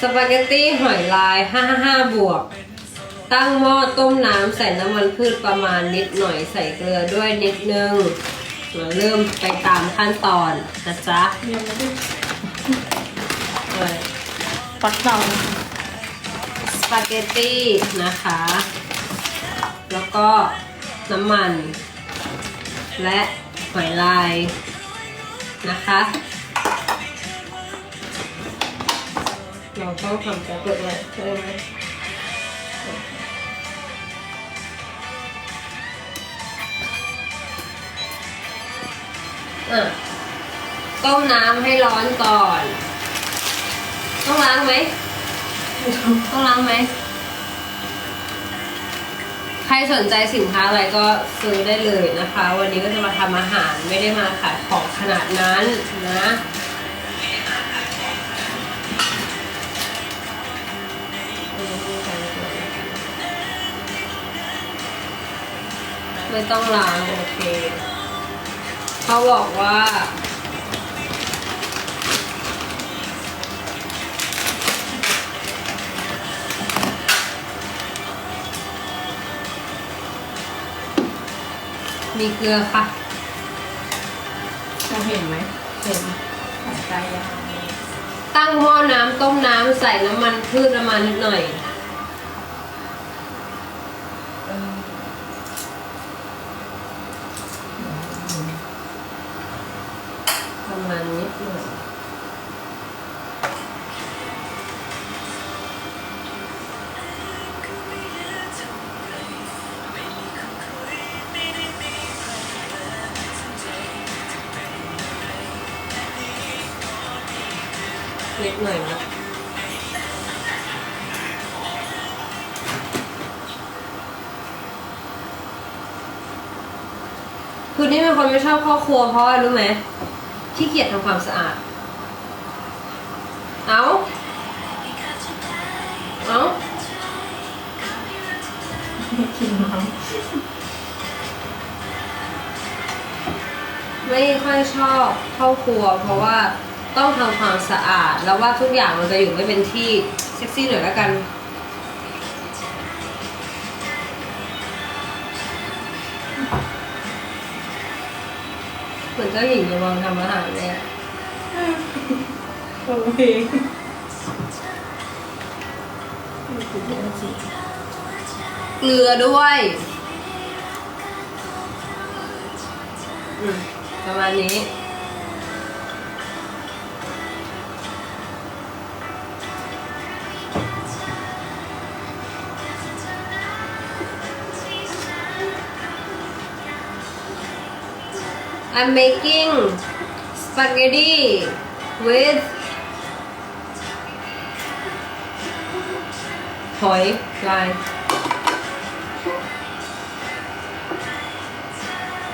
สปาเกตตี้หอยลาย 55 บวก ตั้งหม้อต้มน้ำใส่น้ำมันพืชประมาณนิดหน่อยใส่เกลือด้วยนิดนึงเราเริ่มไปตามขั้นตอนนะจ๊ะเรียนไม่ได้เลยปักเตาสปาเกตตี้นะคะ แล้วก็น้ำมัน และหอยลายนะคะ เราต้องทำแก๊สเปิดไว้ใช่ไหมอะต้มน้ำให้ร้อนก่อน ต้องล้างไหม ต้องล้างไหม ใครสนใจสินค้าอะไรก็ซื้อได้เลยนะคะ วันนี้ก็จะมาทำอาหารไม่ได้มาขายของขนาดนั้นนะ ไม่ต้องล้างโอเค เขาบอกว่ามีเกลือค่ะเราเห็นไหม เห็นสายใจยาวตั้งหม้อน้ำต้มน้ำใส่น้ำมันพืชประมาณนิดหน่อย นิดหน่อยนะคือนี่เป็นคนไม่ชอบเข้าครัวเพราะอะไรรู้ไหมขี้เกียจทำความสะอาด เอาเอาไม่กินน้ไม่ค่อยชอบเข้าครัวเพราะว่า ต้องทำความสะอาด แล้วว่าทุกอย่างมันจะอยู่ไม่เป็นที่เซ็กซี่หน่อยแล้วกันเหมือนเจ้าหญิงกำลังทำอาหารเลยอะำโอเคคือเยอะจริงเกลือด้วยอืมประมาณนี้ I'm making spaghetti with หอยลาย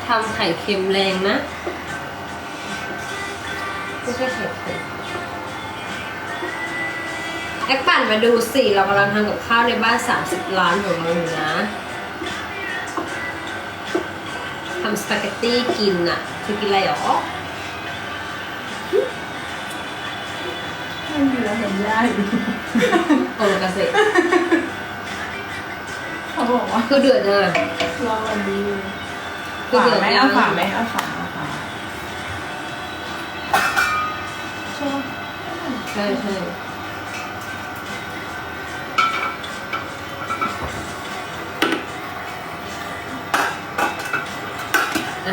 ทำไข่เค็มแรงนะ ไม่ใช่ไข่เค็มแอคปั่นมาดูสิ เรากำลังทำกับข้าวในบ้าน 30 ล้านของเราอยู่นะำสปาเกตตี้กินอะคือกินอะไรหรอไม่มีแล้วเห็นได้อยู่โอมากาเสะเขาบอกว่าคือเดือดเลยรอวันนี้คือฝาเดือดไหมยัเอางฝาไหมเอาฝาเอาฝาชอบใช่ใช่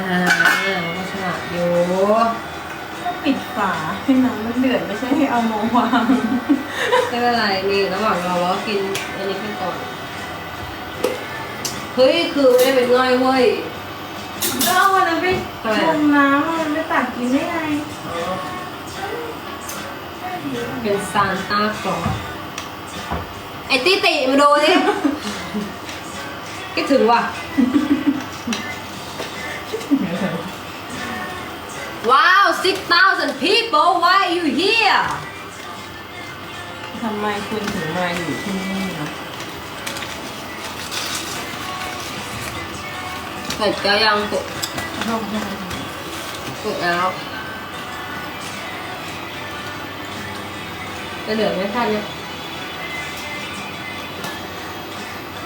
อ่าก็ฉลาดอยู่ก็ปิดฝาให้น้ำมันเดือดไม่ใช่ให้เอามาวางไม่เป็นไรนี่ระหว่างเราเราก็กินอันนี้ไปก่อน เฮ้ย คือไม่ได้เป็นง่อยเว้ยก็เอาวันนั้นไปทำไมชงน้ำมันไม่ตักกินได้ไงเป็นซานต้าคลอสไอ้ติติมาดูดิคิดถึงว่ะ ว้าว6,000 people why are you here ทำไมคุณถึงมาอยู่ที่นี่นะเสร็จแล้วยังกดชอบมากกดแล้วจะเหลือไหมท่านเนี่ย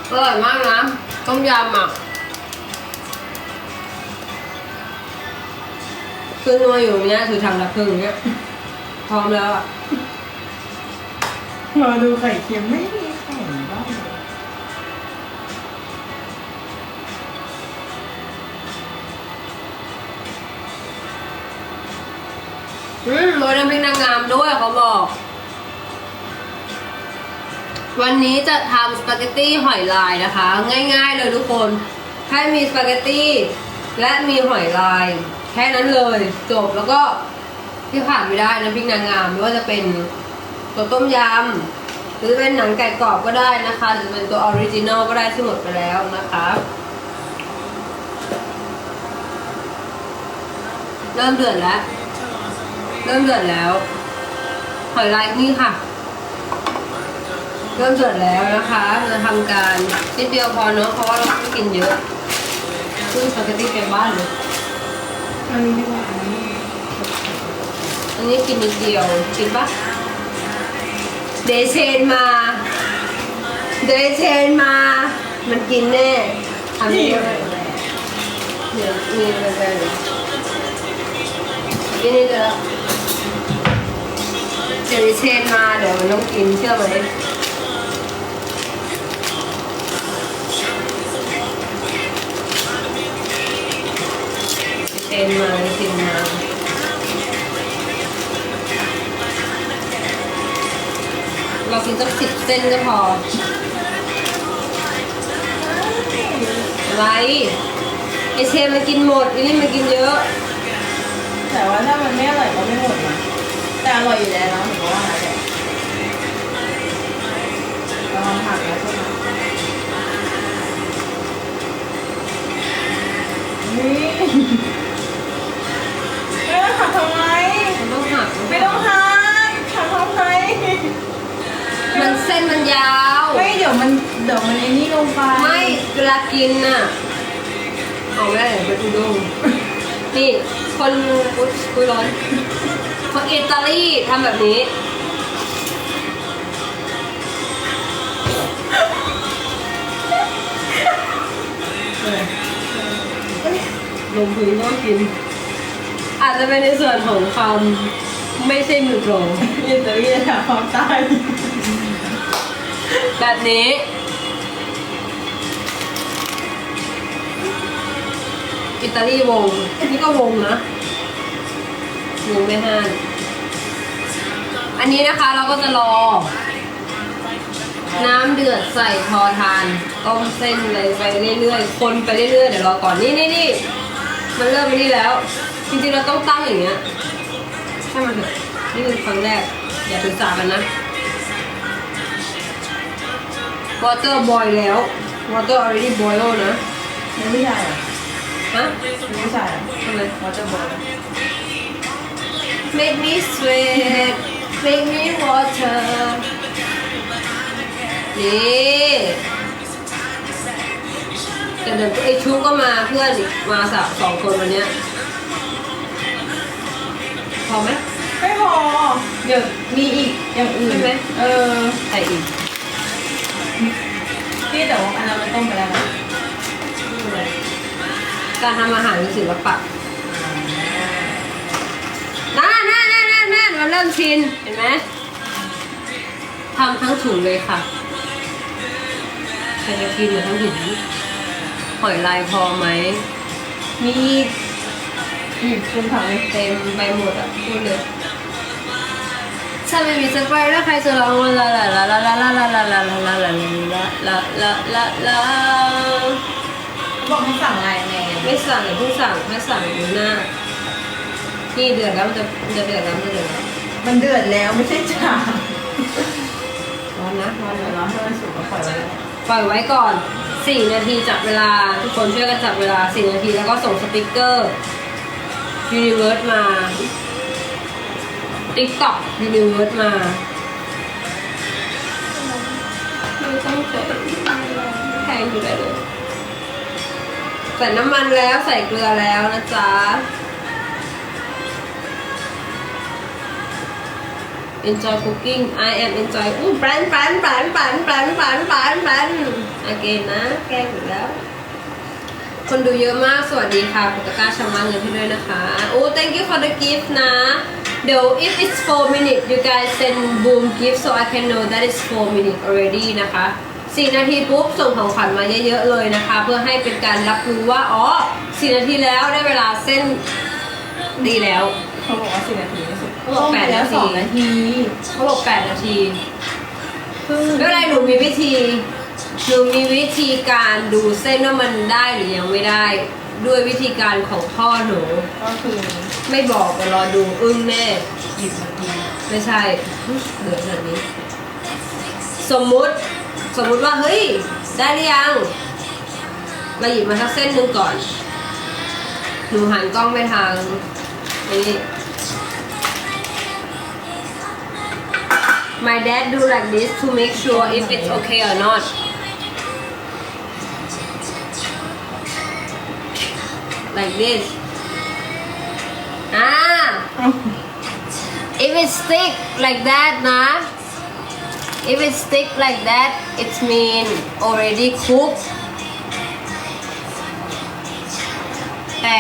อร่อยมากนะต้มยำอะ คือนัวอยู่เนี้ยคือทำละครึ่งเนี้ยพร้อมแล้วอะมาดูไข่เค็มไม่มีไข่บ้างเลยอืมโรยน้ำพริกนางงามด้วยเขาบอก วันนี้จะทำสปาเกตตี้หอยลายนะคะ ง่ายๆเลยทุกคน แค่มีสปาเกตตี้และมีหอยลาย แค่นั้นเลยจบแล้วก็ที่ขาดไม่ได้น้ำพริกนางงามไม่ว่าจะเป็นตัวต้มยำหรือเป็นหนังไก่กรอบก็ได้นะคะ หรือเป็นตัวออริจินอลก็ได้ที่หมดไปแล้วนะคะเริ่มเดือดแล้ว เริ่มเดือดแล้วหอยลายนี่ค่ะ เริ่มเดือดแล้วนะคะเราจะทำการนิดเดียวพอเนอะเพราะว่าเราไม่กินเยอะซึ่งสปาเกตตี้เต็มบ้านเลย อันนี้ดีกว่าอันนี้อันนี้กินนิดเดียว กินปะเดเชนมา เดเชนมา มันกินแน่ทำนี่เยอะเลเลยเดี๋ยวมีอะไรกันกินนี่เดี๋ยวเดเชนมาเดี๋ยวมันต้องกินเชื่อไหม นมากินมาเรากินสักสิบเส้นก็พออะไรไอเชนมันกินหมดไอันนี้มันกินเยอะ แต่ว่าถ้ามันไม่อร่อยก็ไม่หมดนะแต่อร่อยอยู่แล้วนะถือว่าอะไรเราลองผักแล้วใช่ไหมนี่ ไม่ต้องผักทำไมมันต้องหักไม่ต้องหักผักทำไม มันเส้นมันยาว ไม่เดี๋ยวมันเดี๋ยวมันไอ้นี่ลงไปไม่เวลากินน่ะเอาไม่ได้เดี๋ยวไปดูดูนี่ คนอุ๊ยคุยร้อน คนอิตาลีทำแบบนี้เออลงพื้นก็กิน อาจจะเป็นในส่วนของคำไม่ใช่มือโปรอิตาลีถามความตายแบบนี้ อิตาลีวงนี่ก็วงนะวงไม่ห้านอันนี้นะคะเราก็จะรอ น้ำเดือดใส่พอทาน ต้มเส้นอะไรไปเรื่อยๆ คนไปเรื่อยๆ เดี๋ยวรอก่อน นี่นี่นี่มันเริ่มไปนี่แล้ว จริงๆเราต้องตั้งอย่างเงี้ยให้มันเถอะนี่คือครั้งแรก อย่าถือสากันนะ water boil แล้ว water already boil นะไม่ไม่ใช่อะฮะไม่ใช่อะทำไมวอเตอร์บอล make me sweat make me water นี่แต่เดี๋ยวไอชูก็มาเพื่อนอีกมาสับสองคนวันเนี้ย พอไหมไม่พอ เดี๋ยวมีอีกอย่างอื่นใช่ไหมเออใส่อีกที่แต่ว่าอันนั้นมันต้มไปแล้วนะการทำอาหารคือศิลปะน่าน่าน่าน่าน่ามันเริ่มชิน เห็นไหมทำทั้งถุงเลยค่ะใครจะกินหรือทั้งถุงหอยลายพอไหมมี อีกอีกคุณผักเลยเต็มไปหมดอะพูดเลยถ้าไม่มีสไปร์แล้วใครจะร้องลาลาลาลาลาลาลาลาลาลาลาลาลาลาลาลาลาบอกให้สั่งไลน์แมนไม่สั่งอย่าเพิ่งสั่งไม่สั่งดูหน้านี่เดือดแล้วมันจะมันจะเดือดแล้วมันจะเดือดแล้วมันเดือดแล้วไม่ใช่จ่าร้อนนะร้อนเดี๋ยวนะเราให้มันสุกก็ปล่อยไว้ปล่อยไว้ก่อน 4 นาทีจับเวลาทุกคนช่วยกันจับเวลา 4 นาทีแล้วก็ส่งสติกเกอร์ Universe มา TikTok Universe มาไม่ต้องใส่แพงอยู่ได้เลยใส่น้ำมันแล้วใส่เกลือแล้วนะจ๊ะ enjoy cooking I am enjoy อู้แปรนแปรนแปรนแปรนแปรนแปรนแปรนแปรน again นะ แกล้งอีกแล้ว คนดูเยอะมาก สวัสดีค่ะกดตะกร้าชำระเงินให้ด้วยนะคะ โอ้ thank you for the gift นะ เดี๋ยว if it's 4 minutes you guys send boom gift so I can know that it's 4 minutes already นะคะ4นาทีปุ๊บส่งของขวัญมาเยอะๆเลยนะคะ เพื่อให้เป็นการรับรู้ว่า อ๋อ4นาทีแล้วได้เวลาเส้นดีแล้วเขาบอกว่าสิบนาทีไม่สุดเขาบอกแปดแล้วนาทีสองนาทีเขาบอก8นาทีเพิ่งไม่เป็นไรหนูมีวิธี หนูมีวิธีการดูเส้นว่ามันได้หรือยังไม่ได้ ด้วยวิธีการของพ่อหนู ก็คือไม่บอกแต่รอดูอึ้งแน่หยิบนาทีไม่ใช่เหลือแบบนี้ สมมุติสมมุติว่าเฮ้ย ได้หรือยังเราหยิบมาสักเส้นหนึ่งก่อนหนูหันกล้องไปทางนี้ My dad do like this to make sure if it's okay or not like this อ่า if it stick like that นะ if it stick like that it mean already cooked แต่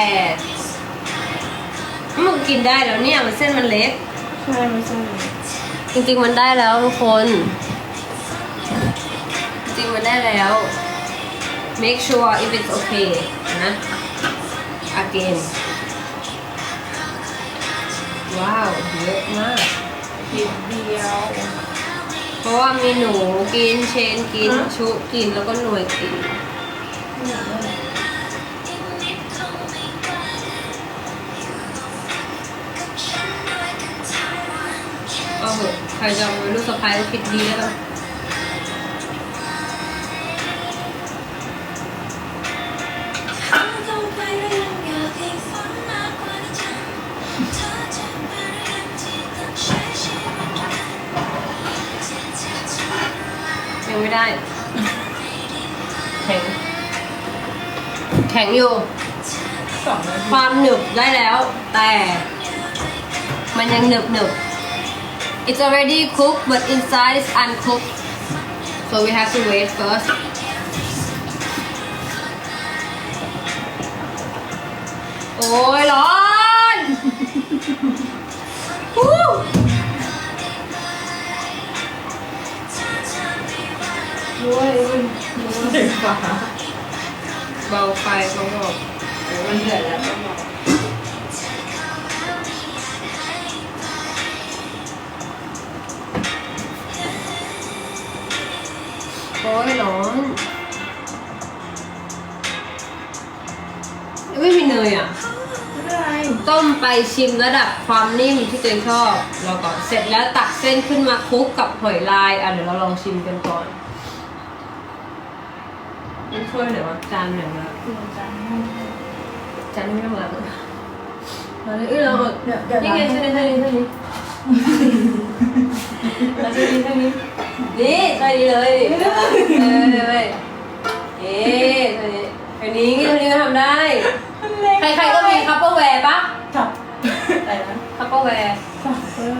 มันกินได้แล้วเนี่ยมันเส้นมันเล็ก ใช่ไม่ใช่จริงๆมันได้แล้วทุกคน จริงๆมันได้แล้ว make sure if it's okay นะ again ว้าวเยอะมากนิดเดียว เพราะว่ามีหนูกินเชนกิน ชุกินแล้วก็หน่วยกิน เอาเหอะใครจะเอาไว้ลูกสะพ้ายก็คิดดีแล้ว ได้ แข็ง แข็งอยู่ สองนาทีความหนึบได้แล้ว แต่มันยังหนึบหนึบ It's already cooked but inside is uncooked so we have to wait first โอ้ยร้อน ถึงฟ้าเบาไฟเขาบอกมันเดือดแล้วก็บอกโอ้ยร้อนไม่มีเนยอะ ไม่เป็นไรต้มไปชิมระดับความนิ่มที่ตัวเองชอบเรอก่อนเสร็จแล้วตักเส้นขึ้นมาคลุกกับหอยลาย อะเดี๋ยวเราลองชิมกันก่อน ช่วยหน่อยวะจานไหนวะคือจานให้จานไม่ต้องล้างเลยมาเลยเอ้ยเราเอาเดี๋ยวเดี๋ยวนี่ไงล้างให้เส้นนี้เส้นนี้เส้นนี้แล้วเส้นนี้เส้นนี้นี่ใส่ดีเลยเออเออเอ๊ะใส่นี้อันนี้อันนี้ก็ทำได้ ใครๆก็มีคัพเปอร์แวร์ปะจับอะไรนะคัพเปอร์แวร์จับเปอร์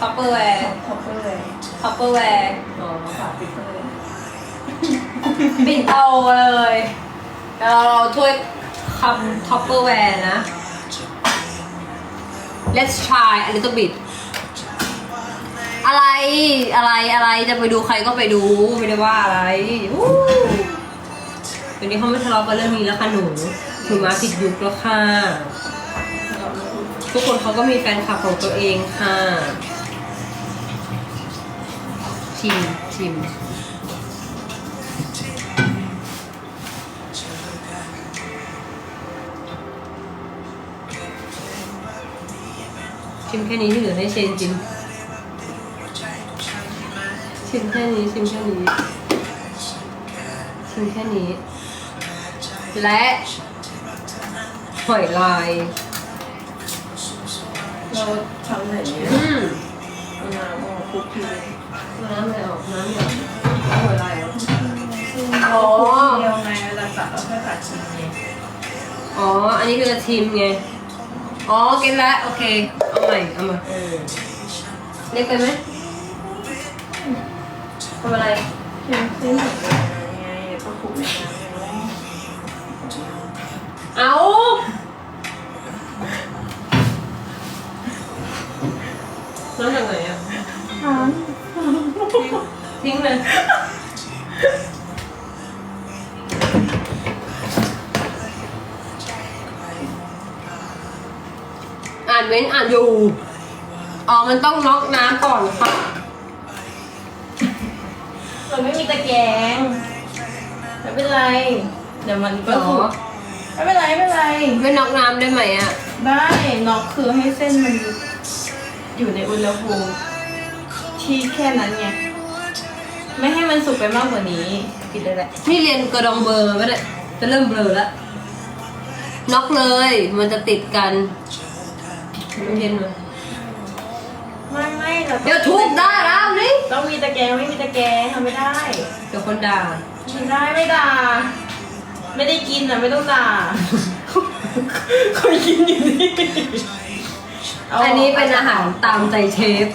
คัพเปอร์แวร์จับเปอร์เลยคัพเปอร์แวร์อ๋อจับปิดเลย ปิดเอาเลยเดี๋ยวเราถ้วยคำคัพเปอร์แวร์นะ let's try a little bit อะไรอะไรอะไรจะไปดูใครก็ไปดูไม่ได้ว่าอะไรอู้เดี๋ยวนี้เขาไม่ทะเลาะกันเรื่องนี้แล้วค่ะหนูหนูมาผิดยุคแล้วค่ะทุกคนเขาก็มีแฟนคลับของตัวเองค่ะชิมชิม ชิมแค่นี้ที่เหลือให้เชนกิน ชิมแค่นี้ชิมแค่นี้ ชิมแค่นี้ และหอยลาย เราทำแบบนี้อืมเอาน้ำออกคุกทีน้ำไม่ออกน้ำไม่ออกเอาหอยลายเหรออ๋อ เดียวไงเวลาตัดเราแค่ตัดชิ้นไงอ๋อ อันนี้คือจะชิมไง อ๋อเก็ตแล้วโอเค เอาใหม่เอามาเออเล็กไปไหมทำอะไรเค็มเส้นหนึ่งไงก็คลุกในน้ำไงเอาน้ำจากไหนอะช้อนทิ้งเลยานเว้นอ่านอยู่ อ๋อ มันต้องน็อกน้ำก่อนค่ะเราไม่มีตะแกรงไม่เป็นไร เดี๋ยวมันก็หรอไม่เป็นไรไม่เป็นไร ไม่น็อกน้ำได้ไหมอะ ได้น็อกคือให้เส้นมันอยู่ในอุณหภูมิที่แค่นั้นไง ไม่ให้มันสุกไปมากกว่านี้ปิดเลยแหละนี่เรียนกระดองเบอร์ไม่ได้จะเริ่มเบลอแล้วน็อกเลย มันจะติดกันมัน เย็นไหมไม่ไม่เราต้องเดี๋ยวทุบได้แล้วนี่ต้องมีตะแกรงไม่มีตะแกรงทำไม่ได้เดี๋ยวคนด่าไม่ได้ไม่ด่าไม่ได้กินอะไม่ต้องด่าเคยกินอยู่นี่เาอันนี้เป็นอาหารตามใจเชฟ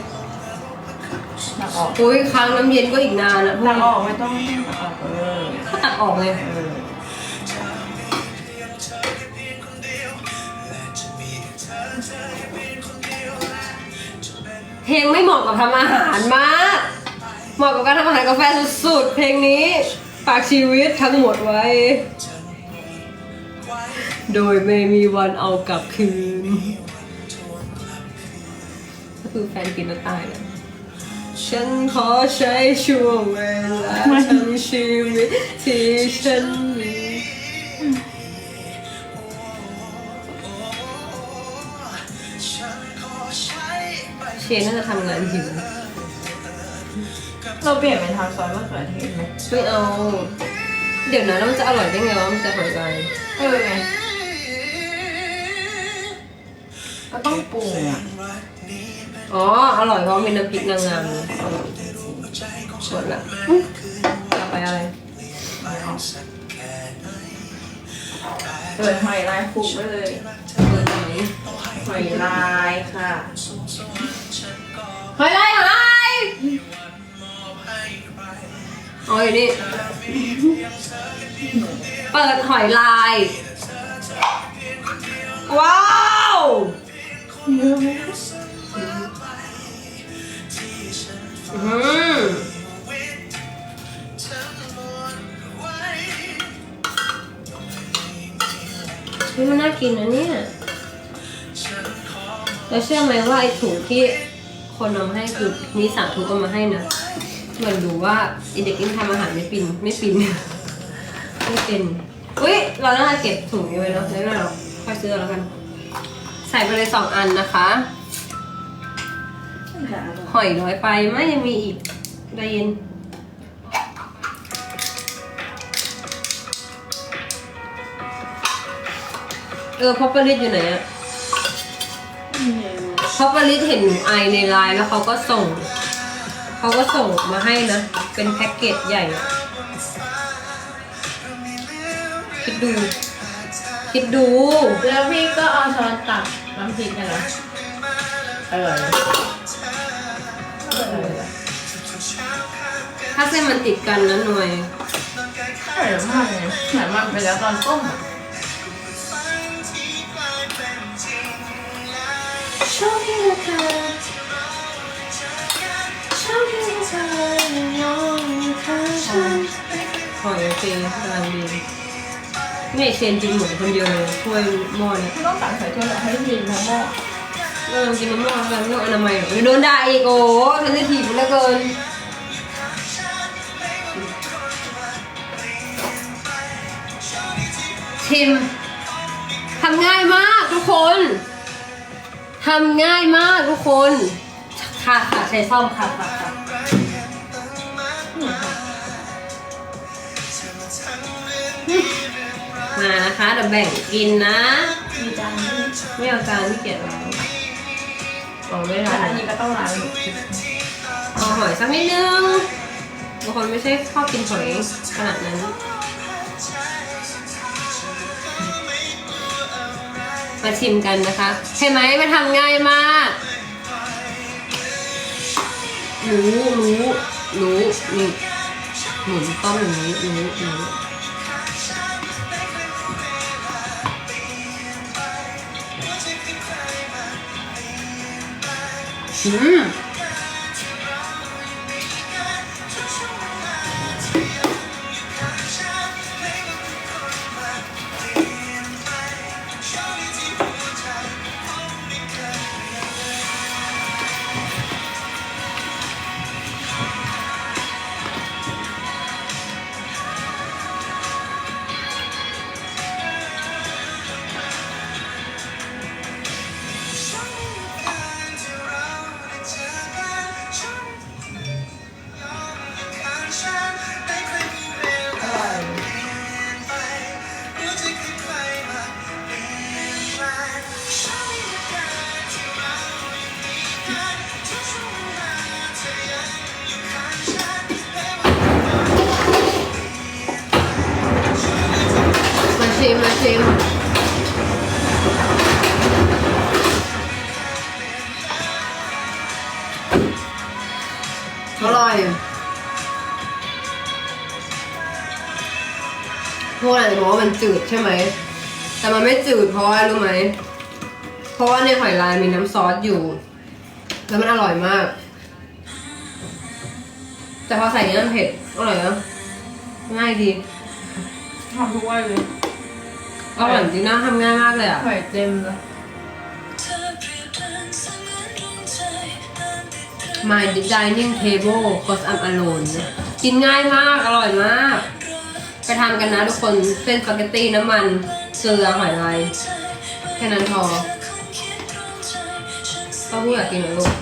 ตักออกอุ้ยค้างน้ำเย็นก็อีกนานอะตักออกไม่ต้องตักออกเออก็ตักออกเลย เพลงไม่เหมาะกับทำอาหารมาก เหมาะกับการทำอาหารกาแฟสุดๆ เพลงนี้ฝากชีวิตทั้งหมดไว้ โดยไม่มีวันเอากลับคืน ก็คือแฟนกินแล้วตายเลยฉันขอใช้ช่วงเวลาทั้งชีวิตที่ฉันมี นน่าจะทำงานหิวเราเปลี่ยนเป็นทำซอสมะเขือเทศไหมไม่เอา เดี๋ยวนะแล้วมันจะอร่อยได้ไงวะมันจะหอยลายเออไงก็ต้องปรุงอะอ๋อ อร่อยเพราะมีน้ำพริกนางงามหมดละอุ๊ยต่อไปอะไร เปิดหอยลายคลุกไปเลยเบอร์ไหนหอยลายค่ะหอยลายหายอ๋ออยู่นี่เปิดหอยลาย ว้าวอะไหม อืมเฮ้ยมันน่ากินนะเนี่ยแล้วเชื่อไหมว่าไอ้ถุงที่คนเอามาให้คือมีสั่งถุงเอามาให้นะเหมือนดูว่าไอเด็กนี่ทำอาหารไม่ปินไม่ปินไม่เป็นอุ้ยเราน่าจะเก็บถุงนี้ไว้เนาะไม่เป็นไรหรอกค่อยซื้อเอาแล้วกัน ใส่ไปเลยสองอันนะคะหอยน้อยไปไหมยังมีอีกได้ยิน เออพอปริตอยู่ไหนอะพอปริตเห็นหนูไอในไลน์แล้วเขาก็ส่ง เขาก็ส่งมาให้นะ เป็นแพ็กเกจใหญ่อะคิดดู คิดดู แล้วพี่ก็เอาช้อนตักน้ำพริกกันนะอร่อยอร่อยถ้าเส้นมันติดกันนะหน่วยอร่อยมากเลยเหมือนมันไปแล้วตอนต้มอะ ชอบที่เธอชอบที่เธอยอมข้างฉันหอยโอเคกำลังดีนี่เชนกินหมูคนเดียวเลยถ้วยหม้อเนี่ยไม่ต้องตักใส่ถ้วยหรอกให้ยินทั้งหม้อเออกินน้ำหม้อแล้วกันไม่ต้อนามัยหรอโดนด่าอีกโอ้โหทันทีเหลือเกินชิมทำง่ายมากทุกคน ทำง่ายมากทุกคน ค่ะค่ะใช้ซ่อมค่ะค่ะค่ะมานะคะเดี๋ยวแบ่งกินนะ มีจานด้วยไม่เอาจานที่เกียจล้างอ๋อไม่ล้างอันนี้ก็ต้องล้างอีกเอาหอยสักนิดนึงบางคนไม่ใช่ชอบกินหอยขนาดนั้น มาชิมกันนะคะเห็นไหมมันทำง่ายมากรู้รู้รู้นี่หมุนต้องอย่างนี้รู้รู้อืม ชิมมอร่อยพวกอะไรจะบอกว่ามันจืดใช่ไหม แต่มันไม่จืดเพราะว่ารู้ไหม เพราะว่าในหอยลายมีน้ำซอสอยู่ แล้วมันอร่อยมาก แต่พอใส่เนี้มันเผ็ด อร่อยนะง่ายดีทำทุกวันเลย อร่อยจริงนะทำง่ายมากเลยอะหอยเต็มเลย My dining table cause I'm alone กินง่ายมาก อร่อยมาก ไปทำกันนะทุกคนเส้นสปาเกตตี้น้ำมันเกลือหอยลายแค่นั้นพอป้าพูดอยากกินเหรอลูก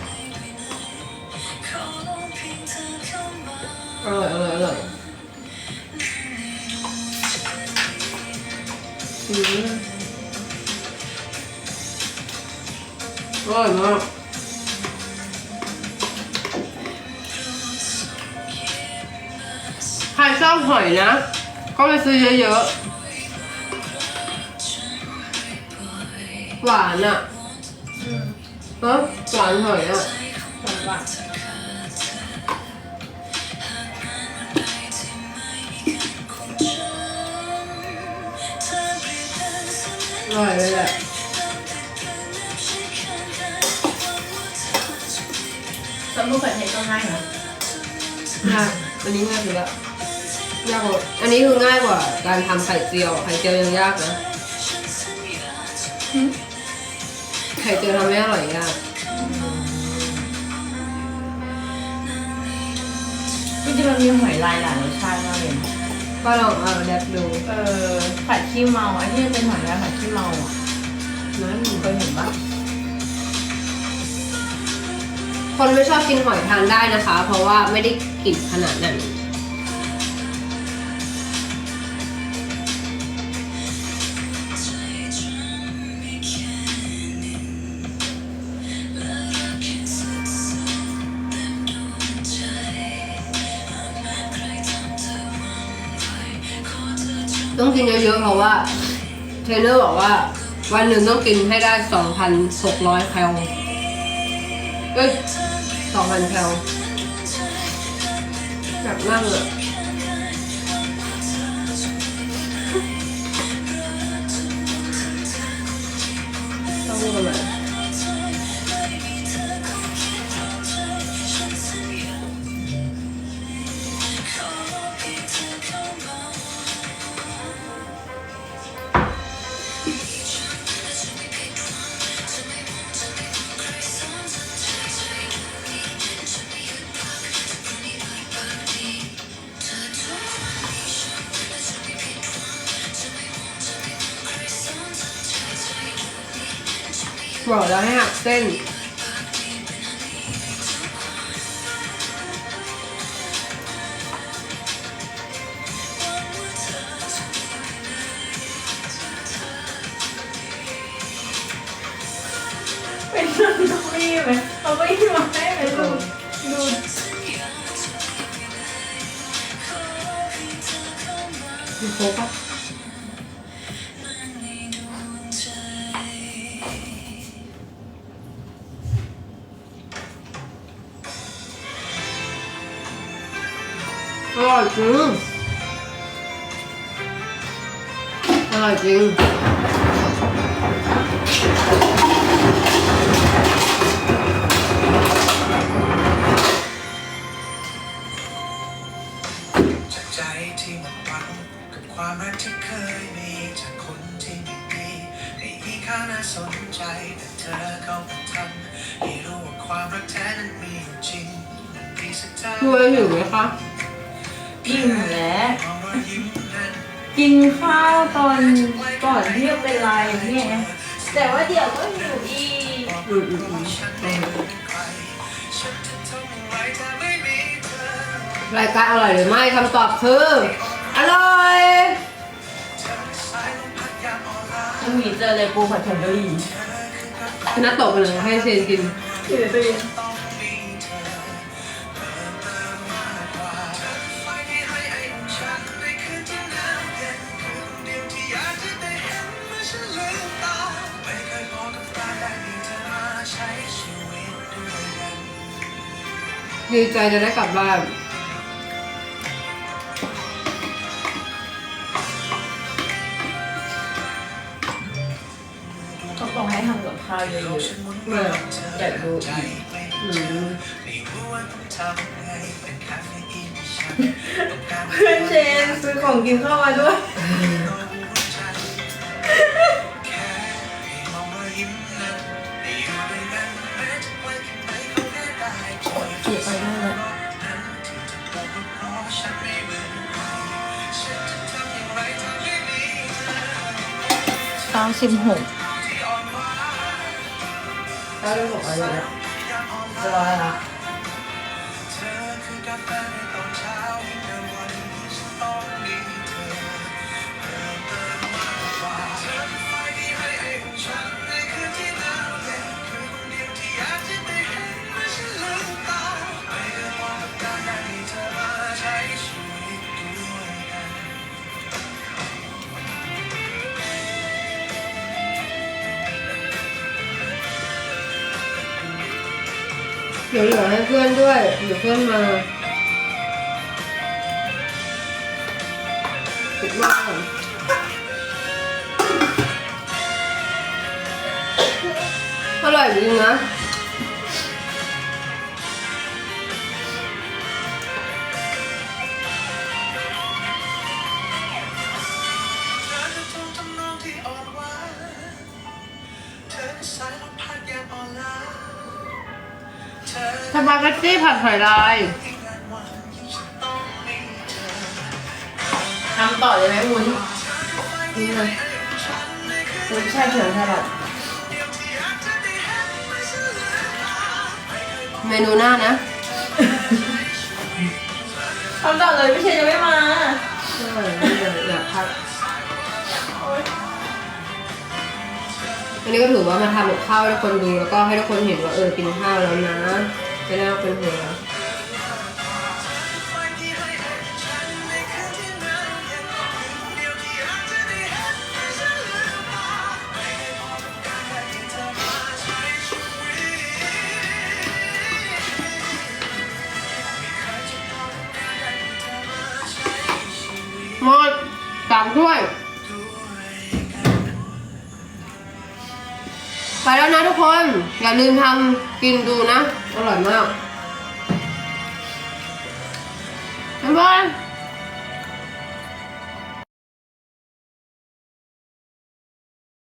อร่อยอร่อยอร่อย อืมอร่อยมากใครชอบหอยนะก็ไปซื้อเยอะๆหวานอะเออหวานหอยอะหวานหวาน อร่อยเลยแหละตำลูกไข่เทศก็ง่ายนะง่ายอันนี้ง่ายสุดละยากกว่าอันนี้คือง่ายกว่า การทำไข่เจียวไข่เจียวยังยากนะไข่เจียวทำไม่อร่อยยากจริงๆมันมีหอยลายหลายรสชาติมากเลยนะ ก็ลองเอาแดบดูเออผัดขี้เมาไอ้ที่เป็นหอยลายผัดขี้เมาอะนั่นเคยเห็นปะคนไม่ชอบกินหอยทานได้นะคะ เพราะว่าไม่ได้กลิ่นขนาดนั้น ต้องกินเยอะๆเพราะว่าเทรนเนอร์บอกว่าวันหนึ่งต้องกินให้ได้ 2,600 แคลเอ้ย 2,000 แคลแบบนั่งอะต้องพูดกันเล ยบอกแล้วให้หักเส้นเป็นเรื่องเก้าอี้ไหมเอาเก้าอี้มาให้ไหมดูดูมีโค้กป อร่อยจริงอร่อยจริงจากใจที่หมดหวังกับความรักที่เคยมีจากคนที่ไม่ดีไม่มีค่าน่าสนใจแต่เธอเข้ามาทำให้รู้ว่าความรักแท้นั้นมีอยู่จริงมันดีสักเท่า ดูเลยหิวไหมคะ อิ่มแล้วกินข้าวตอนก่อนที่จะเป็นไลน์เนี่ย แต่ว่าเดี๋ยวก็หิวอีกอืมอืมอืมฉันไม่เป็นใครฉันจะทำอย่างไรถ้าไม่มีเธอรายการอร่อยหรือไม่คำตอบคือ อร่อยเธอสายลมพัดยามอ่อนล้ามีเจอเลยปูผัดผงกะหรี่ชนะตกไปเลยให้เชนกิน อยู่ในตู้เย็น ดีใจจะได้กลับบ้านเขาบอกให้ทำกับข้าวเยอะฉันหมุนเอออยากดูใจอีกไม่อืมไม่รู้ว่าต้องทำไงเป็นคาเฟอีนฉันต้องการเพื่อนเชนซื้อของกินเข้ามาด้วย สิบหกที่อ่อนหวานก็ต้องบหกอะไรนะยามอ่อนจะล้ารออะ เดี๋ยวเหลือให้เพื่อนด้วยเดี๋ยวเพื่อนมาติดมากก่อนอร่อยจริงนะ หอยลายยิ่งนานวันยิ่งฉันต้องมีเธอทำต่อเลยไหมวุ้นนี่นะวุ้นแช่เขียวแครอทเมนูหน้านะทำต่อเลยพี่เชนยังไม่มาอร่อยเดี๋ยวอยากพักอันนี้ก็ถือว่ามาทำกับข้าวให้ทุกคนดูแล้วก็ให้ทุกคนเห็นว่าเออกินข้าวแล้วนะ ไม่ได้ว่าเป็นห่วหมดสามถ้วย ไปแล้วนะทุกคน อย่าลืมทำกินดูนะ อร่อยมากบ๊ายบาย